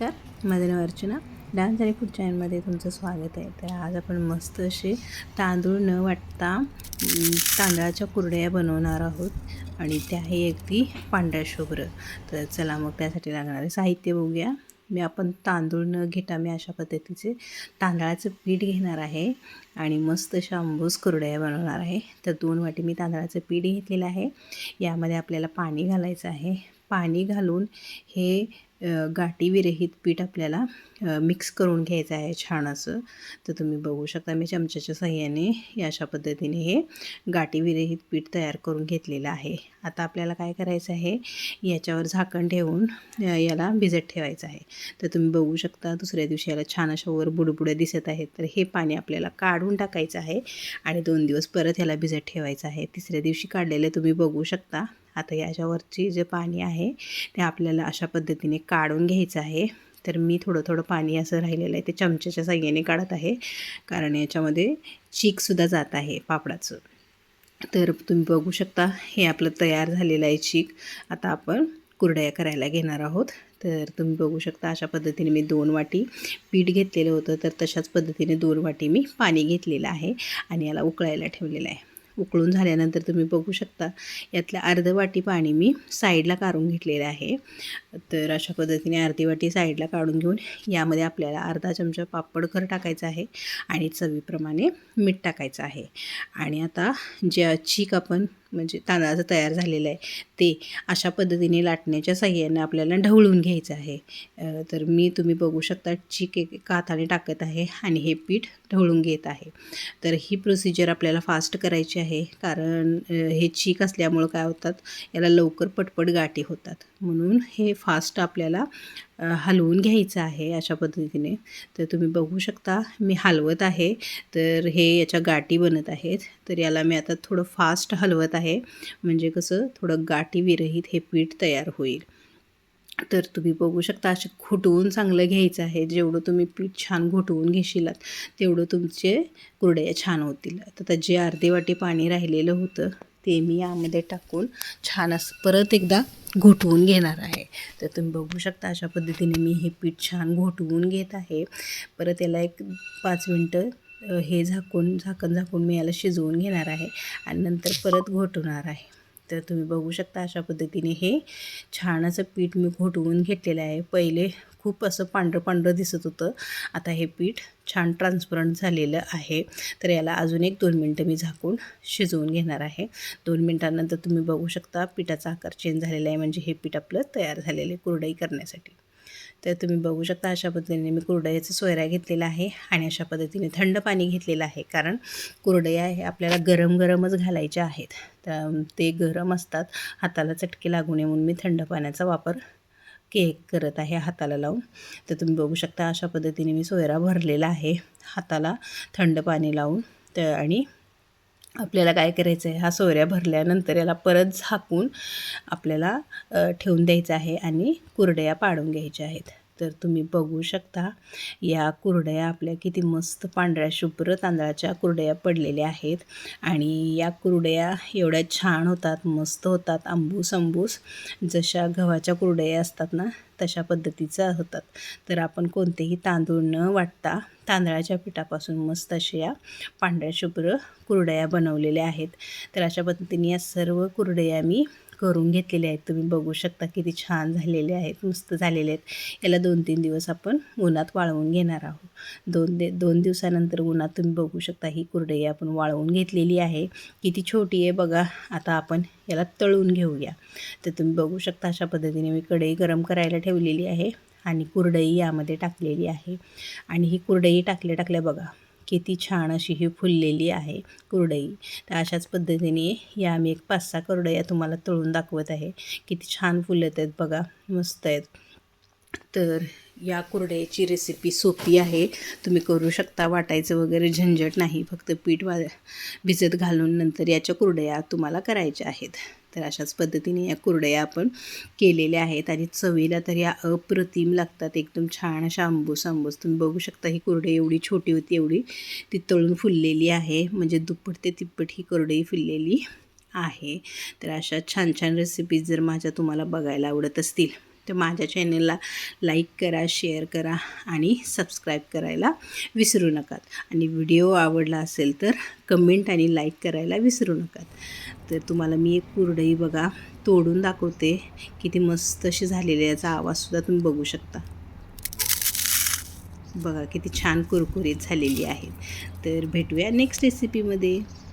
नमस्कार. माझं नाव अर्चना. डान्स आणि फूड चॅनलमध्ये तुमचं स्वागत आहे. तर आज आपण मस्त असे तांदूळ न वाटता तांदळाच्या कुरड्या बनवणार आहोत. आणि त्याही अगदी पांढऱ्या शुभ्र. तर चला मग त्यासाठी लागणारे साहित्य बघूया. मी आपण तांदूळ न घेता मी अशा पद्धतीचे तांदळाचं पीठ घेणार आहे आणि मस्त अशा आंबूस कुरड्या बनवणार आहे. तर दोन वाटी मी तांदळाचं पीठ घेतलेलं आहे. यामध्ये आपल्याला पाणी घालायचं आहे. पाणी घालून हे गाठीविरहित पीठ आपल्याला मिक्स करून घ्यायचं आहे छान असं तर तुम्ही बघू शकता मी चमच्याच्या सहाय्याने अशा पद्धतीने हे गाठीविरहित पीठ तयार करून घेतलेलं आहे. आता आपल्याला काय करायचं आहे? याच्यावर झाकण ठेवून याला भिजत ठेवायचं आहे. तर तुम्ही बघू शकता दुसऱ्या दिवशी याला छान अशा वर बुडबुड्या दिसत आहेत. तर हे पाणी आपल्याला काढून टाकायचं आहे आणि दोन दिवस परत याला भिजत ठेवायचं आहे. तिसऱ्या दिवशी काढलेले तुम्ही बघू शकता. आता याच्यावरची जे पाणी आहे ते आपल्याला अशा पद्धतीने काढून घ्यायचं आहे. तर मी थोडं थोडं पाणी असं राहिलेलं आहे ते चमच्याच्या साह्याने काढत आहे. कारण याच्यामध्ये चीकसुद्धा जात आहे पापडाचं. तर तुम्ही बघू शकता हे आपलं तयार झालेलं आहे चीक. आता आपण कुरड्या करायला घेणार आहोत. तर तुम्ही बघू शकता अशा पद्धतीने मी दोन वाटी पीठ घेतलेलं होतं. तर तशाच पद्धतीने दोन वाटी मी पाणी घेतलेलं आहे आणि याला उकळायला ठेवलेलं आहे. उकळून झाल्यानंतर तुम्ही बघू शकता यातल्या अर्ध वाटी पाणी मी साईडला काढून घेतलेलं आहे. तर अशा पद्धतीने अर्धी वाटी साईडला काढून घेऊन यामध्ये आपल्याला अर्धा चमचा पापडखर टाकायचा आहे आणि चवीप्रमाणे मीठ टाकायचं आहे. आणि आता ज्या चीक आपण म्हणजे तांदळाचं तयार झालेलं आहे. ते अशा पद्धतीने लाटण्याच्या साह्याने आपल्याला ढवळून घ्यायचं आहे. तर मी तुम्ही बघू शकता चीक एक एका हाताने टाकत आहे आणि हे पीठ ढवळून घेत आहे. तर ही प्रोसिजर आपल्याला फास्ट करायची आहे. कारण हे चीक असल्यामुळं काय होतात याला लवकर पटपट गाठी होतात. म्हणून हे फास्ट आपल्याला हलवून घ्यायचं आहे अशा पद्धतीने. तर तुम्ही बघू शकता मी हलवत आहे. तर हे याच्या गाठी बनत आहेत. तर याला मी आता थोडं फास्ट हलवत आहे. म्हणजे कसं थोडं गाठी विरहित हे पीठ तयार होईल. तर तुम्ही बघू शकता असे घोटवून चांगलं घ्यायचं आहे. जेवढं तुम्ही पीठ छान घोटवून घेशीलात तेवढं तुमचे कुरड्या छान होतील. आता जे अर्धे वाटी पाणी राहिलेलं होतं ते मी यामध्ये टाकून छान असं परत एकदा घोटवून घेणार आहे. तर तुम्ही बघू शकता अशा पद्धतीने मी हे पीठ छान घोटवून घेत आहे. परत याला एक पाच मिनटं हे झाकून झाकण झाकून मी याला शिजवून घेणार आहे आणि नंतर परत घोटवणार आहे. तर तुम्ही बघू शकता अशा पद्धतीने हे छान असं पीठ मी घोटवून घेतलेलं आहे. पहिले खूप असं पांढरं पांढरं दिसत होतं. आता हे पीठ छान ट्रान्सपरंट झालेलं आहे. तर याला अजून एक दोन मिनटं मी झाकून शिजवून घेणार आहे. दोन मिनटानंतर तुम्ही बघू शकता पिठाचा आकार चेंज झालेला आहे. म्हणजे हे पीठ आपलं तयार झालेलं आहे कुरडई करण्यासाठी. तर तुम्ही बघू शकता अशा पद्धतीने मी कुरडयाचा सोयरा घेतलेला आहे आणि अशा पद्धतीने थंड पाणी घेतलेलं आहे. कारण कुरडया हे आपल्याला गरम गरमच घालायच्या आहेत. तर ते गरम असतात हाताला चटके लागू नये म्हणून मी थंड पाण्याचा वापर केक करत आहे हाताला लावून. तर तुम्ही बघू शकता अशा पद्धतीने मी सोयरा भरलेला आहे हाताला थंड पाणी लावून. तर आणि आपल्याला काय करायचं आहे हा सोऱ्या भरल्यानंतर याला परत झाकून आपल्याला ठेवून द्यायचं आहे आणि कुरड्या पाडून घ्यायच्या आहेत. तर तुम्ही बघू शकता या कुरडया आपल्या किती मस्त पांढऱ्या शुभ्र तांदळाच्या कुरडया पडलेल्या आहेत. आणि या कुरडया एवढ्या छान होतात मस्त होतात आंबूस आंबूस. जशा गव्हाच्या कुरडया असतात ना तशा पद्धतीचा होतात. तर आपण कोणतेही तांदूळ न वाटता तांदळाच्या पिठापासून मस्त अशा या पांढऱ्या शुभ्र कुरडया बनवलेल्या आहेत. तर अशा पद्धतीने या सर्व कुरडया मी करून घेतलेले आहेत. तुम्ही बघू शकता किती छान झालेले आहेत मस्त झालेले आहेत. याला दोन तीन दिवस आपण उन्हात वाळवून घेणार आहोत. दोन दे दोन दिवसानंतर उन्हात तुम्ही बघू शकता ही कुरडई आपण वाळवून घेतलेली आहे. किती छोटी आहे बघा. आता आपण याला तळून घेऊया. तर तुम्ही बघू शकता अशा पद्धतीने मी कढई गरम करायला ठेवलेली आहे आणि कुरडई यामध्ये टाकलेली आहे. आणि ही कुरडई टाकल्या टाकल्या बघा किती छान अशी ही फुललेली आहे कुरडई. तर अशाच पद्धतीने या मी एक पाच सहा कुरडया तुम्हाला तळून दाखवत आहे. किती छान फुलत आहेत बघा मस्त आहेत. तर या कुरडयाची रेसिपी सोपी आहे. तुम्ही करू शकता वाटायचं वगैरे झंझट नाही. फक्त पीठ वा भिजत घालून नंतर याच्या कुरडया तुम्हाला करायच्या आहेत. तर अशाच पद्धतीने या कुरडया आपण केलेल्या आहेत. आणि चवीला तर या अप्रतिम लागतात. एकदम छान अशा आंबूस आंबूस तुम्ही बघू शकता ही कुरडई एवढी छोटी होती एवढी ती तळून फुललेली आहे. म्हणजे दुप्पट ते तिप्पट ही कुरडई फुललेली आहे. तर अशा छान छान रेसिपीज जर माझ्या तुम्हाला बघायला आवडत असतील तर माझ्या चॅनलला लाईक करा शेअर करा आणि सबस्क्राईब करायला विसरू नका. आणि व्हिडिओ आवडला असेल तर कमेंट आणि लाईक करायला विसरू नका. तर तुम्हाला मी एक कुरडई बघा तोडून दाखवते. किती मस्त अशी झालेली याचा आवाजसुद्धा तुम्ही बघू शकता. बघा किती छान कुरकुरीत झालेली आहे. तर भेटूया नेक्स्ट रेसिपीमध्ये